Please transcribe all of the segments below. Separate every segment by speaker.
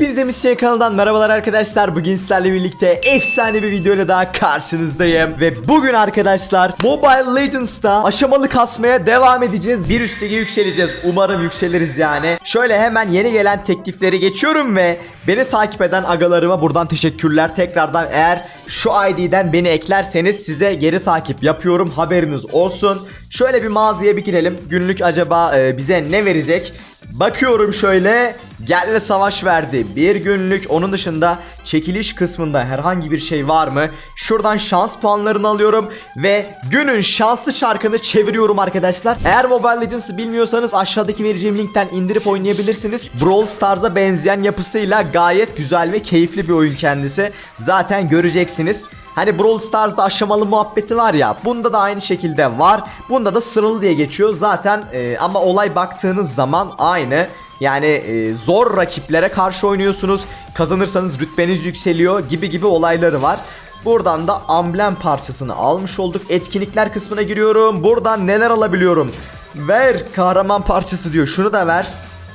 Speaker 1: Hepinize Misyon kanalından merhabalar arkadaşlar. Bugün sizlerle birlikte efsane bir videoyla daha karşınızdayım. Ve bugün arkadaşlar Mobile Legends'ta aşamalı kasmaya devam edeceğiz. Bir üst lige yükseleceğiz. Umarım yükseliriz yani. Şöyle hemen yeni gelen teklifleri geçiyorum ve beni takip eden agalarıma buradan teşekkürler. Tekrardan eğer şu ID'den beni eklerseniz size geri takip yapıyorum. Haberiniz olsun. Şöyle bir mağazaya bir girelim. Günlük acaba e, bize ne verecek? Bakıyorum şöyle gel ve savaş verdi. Bir günlük onun dışında çekiliş kısmında herhangi bir şey var mı? Şuradan şans puanlarını alıyorum ve günün şanslı çarkını çeviriyorum arkadaşlar. Eğer Mobile Legends'ı bilmiyorsanız aşağıdaki vereceğim linkten indirip oynayabilirsiniz. Brawl Stars'a benzeyen yapısıyla gayet güzel ve keyifli bir oyun kendisi. Zaten göreceksiniz. Hani Brawl Stars'da aşamalı muhabbeti var ya bunda da aynı şekilde var. Bunda da sıralı diye geçiyor zaten e, ama olay baktığınız zaman aynı. Yani e, zor rakiplere karşı oynuyorsunuz. Kazanırsanız rütbeniz yükseliyor gibi gibi olayları var. Buradan da amblem parçasını almış olduk. Etkinlikler kısmına giriyorum. Buradan neler alabiliyorum? Ver kahraman parçası diyor. Şunu da ver.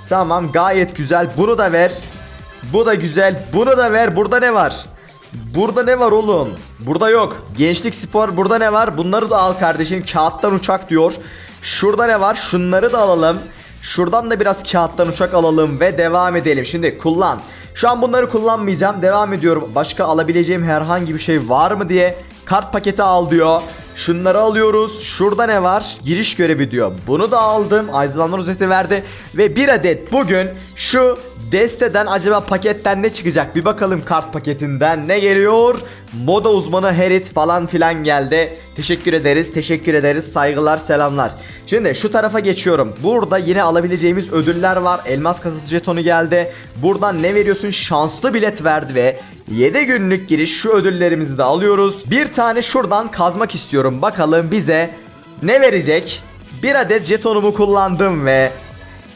Speaker 1: Tamam gayet güzel. Bunu da ver. Bu da güzel. Bunu da ver. Burada ne var? Burada ne var oğlum? Burada yok. Gençlik spor burada ne var? Bunları da al kardeşim. Kağıttan uçak diyor. Şurada ne var? Şunları da alalım. Şuradan da biraz kağıttan uçak alalım ve devam edelim. Şimdi kullan. Şu an bunları kullanmayacağım. Devam ediyorum. Başka alabileceğim herhangi bir şey var mı diye. Kart paketi al diyor. Şunları alıyoruz. Şurada ne var? Giriş görevi diyor. Bunu da aldım. Aydınlanma rozeti verdi. Ve bir adet bugün şu desteden acaba paketten ne çıkacak? Bir bakalım kart paketinden ne geliyor? Moda uzmanı Herit falan filan geldi. Teşekkür ederiz. Teşekkür ederiz. Saygılar, selamlar. Şimdi şu tarafa geçiyorum. Burada yine alabileceğimiz ödüller var. Elmas kasası jetonu geldi. Buradan ne veriyorsun? Şanslı bilet verdi ve 7 günlük giriş şu ödüllerimizi de alıyoruz. Bir tane şuradan kazmak istiyorum. Bakalım bize ne verecek? Bir adet jetonumu kullandım ve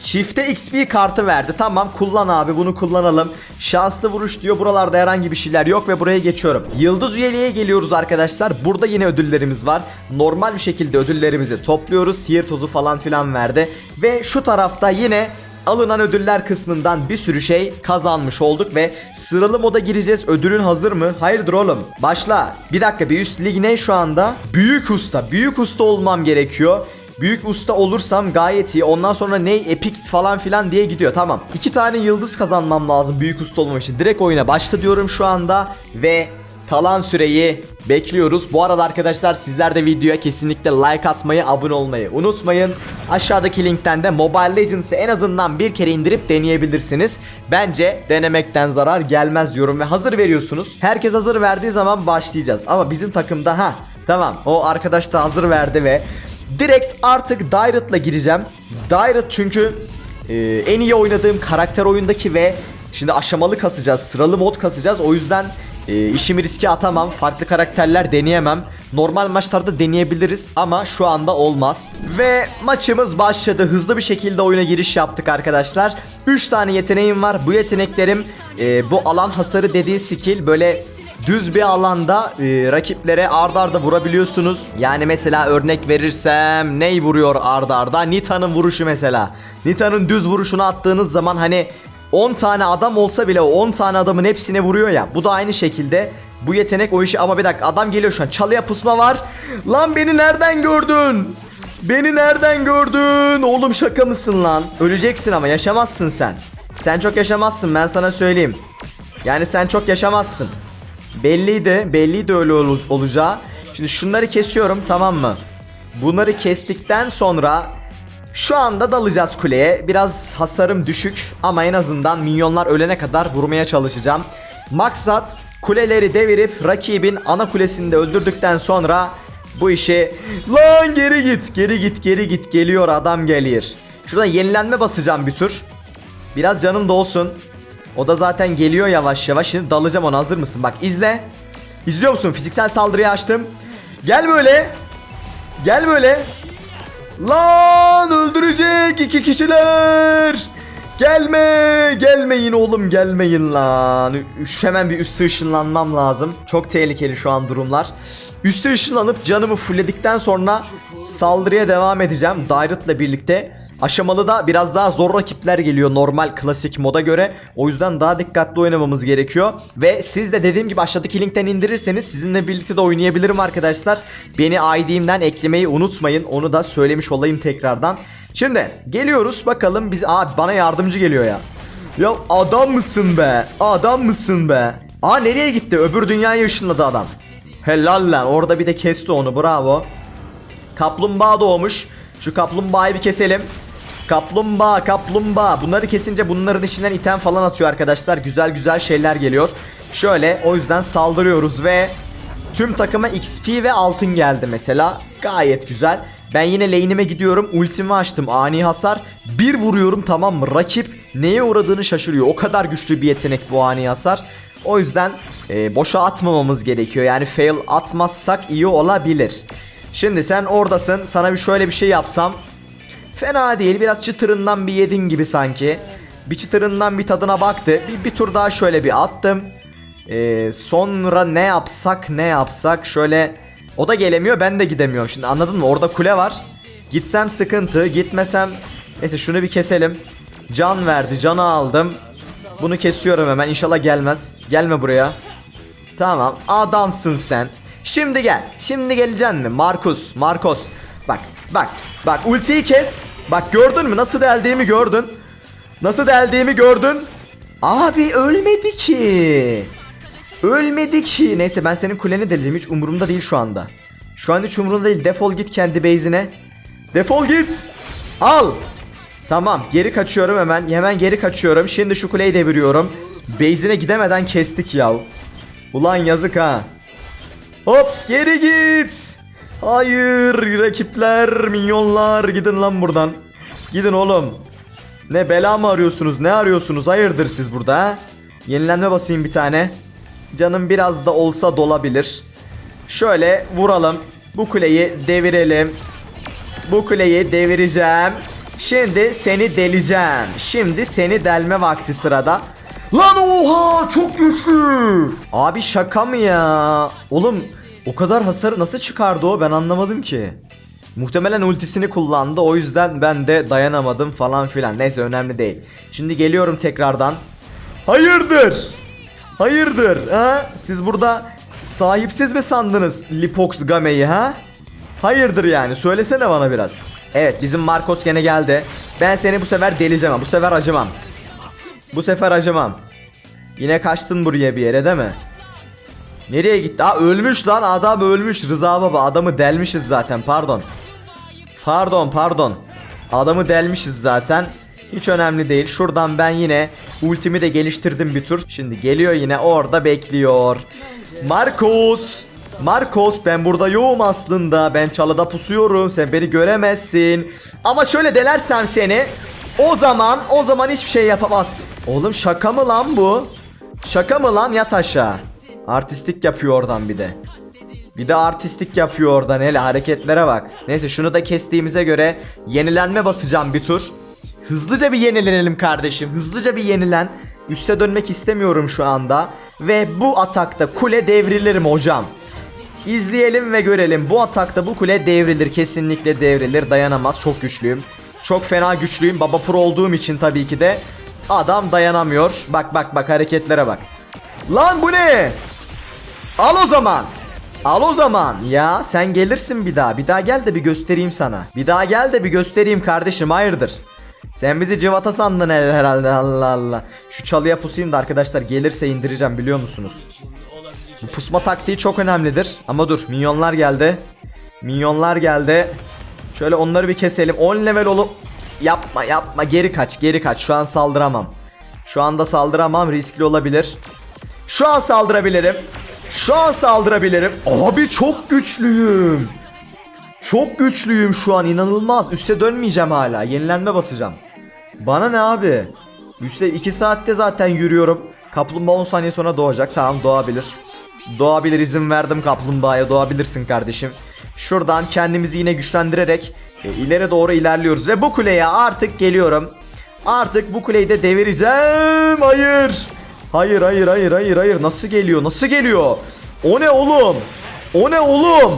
Speaker 1: Çifte XP kartı verdi. Tamam kullan abi bunu kullanalım. Şanslı vuruş diyor. Buralarda herhangi bir şeyler yok ve buraya geçiyorum. Yıldız üyeliğe geliyoruz arkadaşlar. Burada yine ödüllerimiz var. Normal bir şekilde ödüllerimizi topluyoruz. Sihir tozu falan filan verdi. Ve şu tarafta yine alınan ödüller kısmından bir sürü şey kazanmış olduk ve sıralı moda gireceğiz. Ödülün hazır mı? Hayırdır oğlum? Başla. Bir dakika bir üst lig ne şu anda? Büyük usta. Büyük usta olmam gerekiyor. Büyük usta olursam gayet iyi. Ondan sonra ne epik falan filan diye gidiyor. Tamam. İki tane yıldız kazanmam lazım büyük usta olmam için. Direkt oyuna başla diyorum şu anda. Ve kalan süreyi bekliyoruz. Bu arada arkadaşlar sizler de videoya kesinlikle like atmayı, abone olmayı unutmayın. Aşağıdaki linkten de Mobile Legends'ı en azından bir kere indirip deneyebilirsiniz. Bence denemekten zarar gelmez diyorum ve hazır veriyorsunuz. Herkes hazır verdiği zaman başlayacağız. Ama bizim takımda ha tamam o arkadaş da hazır verdi ve Direkt artık Dairet'la gireceğim. Dairet çünkü e, en iyi oynadığım karakter oyundaki ve şimdi aşamalı kasacağız, sıralı mod kasacağız. O yüzden e, işimi riske atamam. Farklı karakterler deneyemem. Normal maçlarda deneyebiliriz ama şu anda olmaz. Ve maçımız başladı. Hızlı bir şekilde oyuna giriş yaptık arkadaşlar. 3 tane yeteneğim var. Bu yeteneklerim e, bu alan hasarı dediği skill böyle düz bir alanda e, rakiplere ard arda vurabiliyorsunuz. Yani mesela örnek verirsem ney vuruyor ard arda? Nita'nın vuruşu mesela. Nita'nın düz vuruşunu attığınız zaman hani 10 tane adam olsa bile o 10 tane adamın hepsine vuruyor ya. Bu da aynı şekilde bu yetenek o işi ama bir dakika adam geliyor şu an. Çalıya pusma var. Lan beni nereden gördün? Beni nereden gördün? Oğlum şaka mısın lan? Öleceksin ama yaşamazsın sen. Sen çok yaşamazsın ben sana söyleyeyim. Yani sen çok yaşamazsın. Belliydi. Belliydi öyle ol- olacağı. Şimdi şunları kesiyorum tamam mı? Bunları kestikten sonra şu anda dalacağız kuleye. Biraz hasarım düşük ama en azından minyonlar ölene kadar vurmaya çalışacağım. Maksat kuleleri devirip rakibin ana kulesini de öldürdükten sonra bu işi lan geri git geri git geri git geliyor adam geliyor. Şurada yenilenme basacağım bir tur. Biraz canım da olsun. O da zaten geliyor yavaş yavaş. Şimdi dalacağım ona hazır mısın? Bak izle. İzliyor musun? Fiziksel saldırıyı açtım. Gel böyle. Gel böyle. Lan öldürecek iki kişiler. Gelme. Gelmeyin oğlum gelmeyin lan. Üş, hemen bir üstü ışınlanmam lazım. Çok tehlikeli şu an durumlar. Üstü ışınlanıp canımı fullledikten sonra saldırıya devam edeceğim. Dairet'la birlikte. Aşamalı da biraz daha zor rakipler geliyor normal klasik moda göre. O yüzden daha dikkatli oynamamız gerekiyor. Ve siz de dediğim gibi aşağıdaki linkten indirirseniz sizinle birlikte de oynayabilirim arkadaşlar. Beni ID'imden eklemeyi unutmayın. Onu da söylemiş olayım tekrardan. Şimdi geliyoruz bakalım biz... Aa bana yardımcı geliyor ya. Ya adam mısın be? Adam mısın be? Aa nereye gitti? Öbür dünyaya ışınladı adam. Helal lan. Orada bir de kesti onu. Bravo. Kaplumbağa doğmuş. Şu kaplumbağayı bir keselim. Kaplumbağa, kaplumbağa. Bunları kesince bunların içinden item falan atıyor arkadaşlar. Güzel güzel şeyler geliyor. Şöyle o yüzden saldırıyoruz ve tüm takıma XP ve altın geldi mesela. Gayet güzel. Ben yine lane'ime gidiyorum. Ultimi açtım. Ani hasar. Bir vuruyorum tamam mı? Rakip neye uğradığını şaşırıyor. O kadar güçlü bir yetenek bu ani hasar. O yüzden e, boşa atmamamız gerekiyor. Yani fail atmazsak iyi olabilir. Şimdi sen oradasın. Sana bir şöyle bir şey yapsam. Fena değil. Biraz çıtırından bir yedin gibi sanki. Bir çıtırından bir tadına baktı. Bir, bir tur daha şöyle bir attım. Ee, sonra ne yapsak ne yapsak? Şöyle o da gelemiyor ben de gidemiyorum. Şimdi anladın mı? Orada kule var. Gitsem sıkıntı gitmesem neyse şunu bir keselim. Can verdi canı aldım. Bunu kesiyorum hemen inşallah gelmez. Gelme buraya. Tamam adamsın sen. Şimdi gel şimdi geleceksin mi? Markus Marcos bak bak bak ultiyi kes bak gördün mü nasıl deldiğimi gördün nasıl deldiğimi gördün abi ölmedi ki Ölmedi ki. Neyse ben senin kuleni deleceğim. Hiç umurumda değil şu anda. Şu an hiç umurumda değil. Defol git kendi base'ine. Defol git. Al. Tamam geri kaçıyorum hemen. Hemen geri kaçıyorum. Şimdi şu kuleyi deviriyorum. Base'ine gidemeden kestik ya. Ulan yazık ha. Hop geri git. Hayır rakipler, minyonlar gidin lan buradan. Gidin oğlum. Ne bela mı arıyorsunuz? Ne arıyorsunuz? Hayırdır siz burada ha? Yenilenme basayım bir tane. Canım biraz da olsa dolabilir. Şöyle vuralım. Bu kuleyi devirelim. Bu kuleyi devireceğim. Şimdi seni deleceğim. Şimdi seni delme vakti sırada. Lan oha çok güçlü. Abi şaka mı ya? Oğlum o kadar hasarı nasıl çıkardı o ben anlamadım ki. Muhtemelen ultisini kullandı o yüzden ben de dayanamadım falan filan. Neyse önemli değil. Şimdi geliyorum tekrardan. Hayırdır? Hayırdır ha? Siz burada sahipsiz mi sandınız Lipox Game'yi ha? Hayırdır yani söylesene bana biraz. Evet bizim Marcos gene geldi. Ben seni bu sefer deleceğim bu sefer acımam. Bu sefer acımam. Yine kaçtın buraya bir yere değil mi? Nereye gitti? Aa ölmüş lan adam ölmüş Rıza baba adamı delmişiz zaten pardon. Pardon pardon. Adamı delmişiz zaten. Hiç önemli değil. Şuradan ben yine ultimi de geliştirdim bir tur. Şimdi geliyor yine orada bekliyor. Marcos. Marcos ben burada yoğum aslında. Ben çalıda pusuyorum. Sen beni göremezsin. Ama şöyle delersem seni o zaman o zaman hiçbir şey yapamazsın. Oğlum şaka mı lan bu? Şaka mı lan yat aşağı. Artistik yapıyor oradan bir de. Bir de artistik yapıyor oradan hele hareketlere bak. Neyse şunu da kestiğimize göre yenilenme basacağım bir tur. Hızlıca bir yenilenelim kardeşim. Hızlıca bir yenilen. Üste dönmek istemiyorum şu anda. Ve bu atakta kule devrilirim hocam. İzleyelim ve görelim. Bu atakta bu kule devrilir. Kesinlikle devrilir. Dayanamaz. Çok güçlüyüm. Çok fena güçlüyüm. Baba pro olduğum için tabii ki de. Adam dayanamıyor. Bak bak bak hareketlere bak. Lan bu ne? Al o zaman. Al o zaman. Ya sen gelirsin bir daha. Bir daha gel de bir göstereyim sana. Bir daha gel de bir göstereyim kardeşim. Hayırdır? Sen bizi civata sandın her- herhalde Allah Allah. Şu çalıya pusayım da arkadaşlar gelirse indireceğim biliyor musunuz? Bu pusma taktiği çok önemlidir. Ama dur minyonlar geldi. Minyonlar geldi. Şöyle onları bir keselim. 10 level olup yapma yapma geri kaç geri kaç. Şu an saldıramam. Şu anda saldıramam riskli olabilir. Şu an saldırabilirim. Şu an saldırabilirim. Abi çok güçlüyüm. Çok güçlüyüm şu an inanılmaz. Üste dönmeyeceğim hala. Yenilenme basacağım. Bana ne abi? Üste 2 saatte zaten yürüyorum. Kaplumbağa 10 saniye sonra doğacak. Tamam doğabilir. Doğabilir izin verdim kaplumbağaya doğabilirsin kardeşim. Şuradan kendimizi yine güçlendirerek e, ileri doğru ilerliyoruz. Ve bu kuleye artık geliyorum. Artık bu kuleyi de devireceğim. Hayır. Hayır hayır hayır hayır hayır. Nasıl geliyor? Nasıl geliyor? O ne oğlum? O ne oğlum?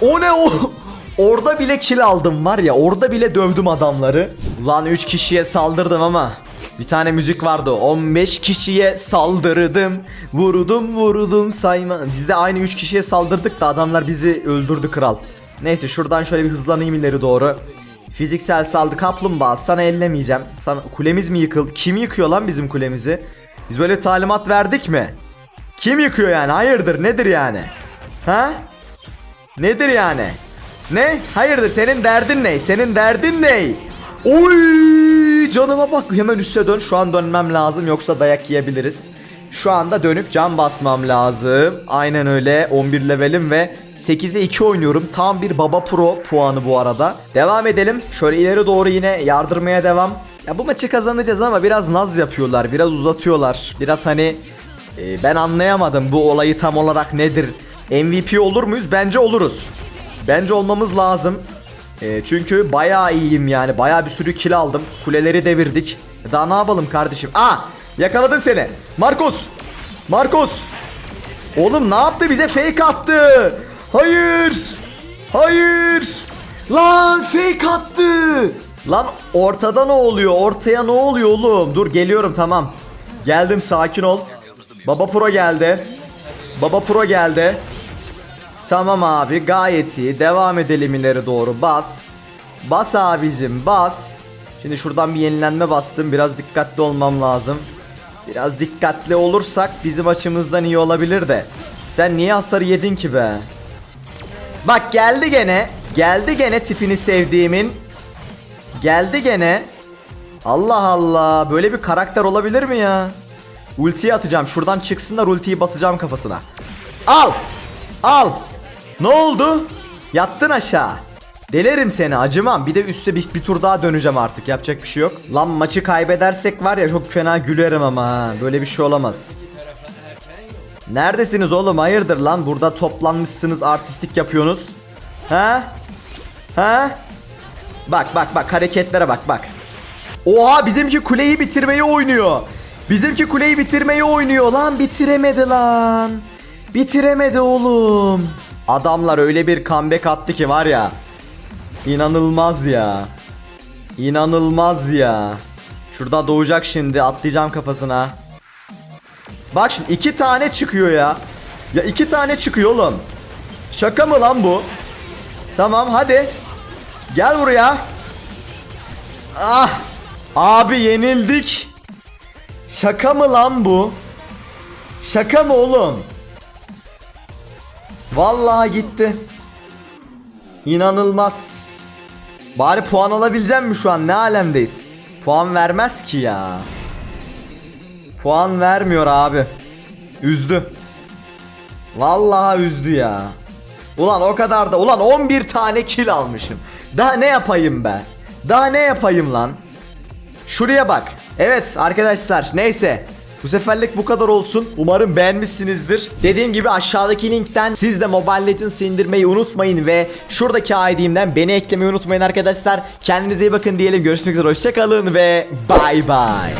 Speaker 1: O ne oğlum? Orada bile kill aldım var ya orada bile dövdüm adamları. Ulan 3 kişiye saldırdım ama. Bir tane müzik vardı 15 kişiye saldırdım Vurdum vurdum sayma Biz de aynı 3 kişiye saldırdık da adamlar bizi öldürdü kral Neyse şuradan şöyle bir hızlanayım ileri doğru Fiziksel saldırı kaplumbağa sana ellemeyeceğim sana, Kulemiz mi yıkıldı? Kim yıkıyor lan bizim kulemizi? Biz böyle talimat verdik mi? Kim yıkıyor yani? Hayırdır nedir yani? Ha? Nedir yani? Ne? Hayırdır senin derdin ne? Senin derdin ne? Oy canıma bak hemen üste dön. Şu an dönmem lazım yoksa dayak yiyebiliriz. Şu anda dönüp can basmam lazım. Aynen öyle 11 levelim ve 8'e 2 oynuyorum. Tam bir baba pro puanı bu arada. Devam edelim. Şöyle ileri doğru yine yardırmaya devam. Ya bu maçı kazanacağız ama biraz naz yapıyorlar. Biraz uzatıyorlar. Biraz hani e, ben anlayamadım bu olayı tam olarak nedir. MVP olur muyuz? Bence oluruz. Bence olmamız lazım. E, çünkü bayağı iyiyim yani. Bayağı bir sürü kill aldım. Kuleleri devirdik. Daha ne yapalım kardeşim? Aa! Yakaladım seni. Marcos. Marcos. Oğlum ne yaptı? Bize fake attı. Hayır. Hayır. Lan fake attı. Lan ortada ne oluyor? Ortaya ne oluyor oğlum? Dur geliyorum tamam. Geldim sakin ol. Baba Pro geldi. Baba Pro geldi. Tamam abi gayet iyi. Devam edelim ileri doğru. Bas. Bas abicim bas. Şimdi şuradan bir yenilenme bastım. Biraz dikkatli olmam lazım. Biraz dikkatli olursak bizim açımızdan iyi olabilir de. Sen niye hasarı yedin ki be? Bak geldi gene. Geldi gene tipini sevdiğimin. Geldi gene. Allah Allah. Böyle bir karakter olabilir mi ya? Ultiyi atacağım. Şuradan çıksınlar ultiyi basacağım kafasına. Al. Al. Ne oldu? Yattın aşağı. Delerim seni acımam. Bir de üste bir, bir tur daha döneceğim artık. Yapacak bir şey yok. Lan maçı kaybedersek var ya çok fena gülerim ama. Böyle bir şey olamaz. Neredesiniz oğlum? Hayırdır lan? Burada toplanmışsınız, artistik yapıyorsunuz. Ha? Ha? Bak bak bak hareketlere bak bak. Oha bizimki kuleyi bitirmeyi oynuyor. Bizimki kuleyi bitirmeyi oynuyor lan bitiremedi lan. Bitiremedi oğlum. Adamlar öyle bir comeback attı ki var ya. İnanılmaz ya. İnanılmaz ya. Şurada doğacak şimdi atlayacağım kafasına. Bak şimdi iki tane çıkıyor ya. Ya iki tane çıkıyor oğlum. Şaka mı lan bu? Tamam hadi. Gel buraya. Ah. Abi yenildik. Şaka mı lan bu? Şaka mı oğlum? Vallahi gitti. İnanılmaz. Bari puan alabileceğim mi şu an? Ne alemdeyiz? Puan vermez ki ya. Puan vermiyor abi. Üzdü. Vallahi üzdü ya. Ulan o kadar da ulan 11 tane kill almışım. Daha ne yapayım be? Daha ne yapayım lan? Şuraya bak. Evet arkadaşlar neyse. Bu seferlik bu kadar olsun. Umarım beğenmişsinizdir. Dediğim gibi aşağıdaki linkten siz de Mobile Legends indirmeyi unutmayın ve şuradaki ID'imden beni eklemeyi unutmayın arkadaşlar. Kendinize iyi bakın diyelim. Görüşmek üzere. Hoşçakalın ve bay bay.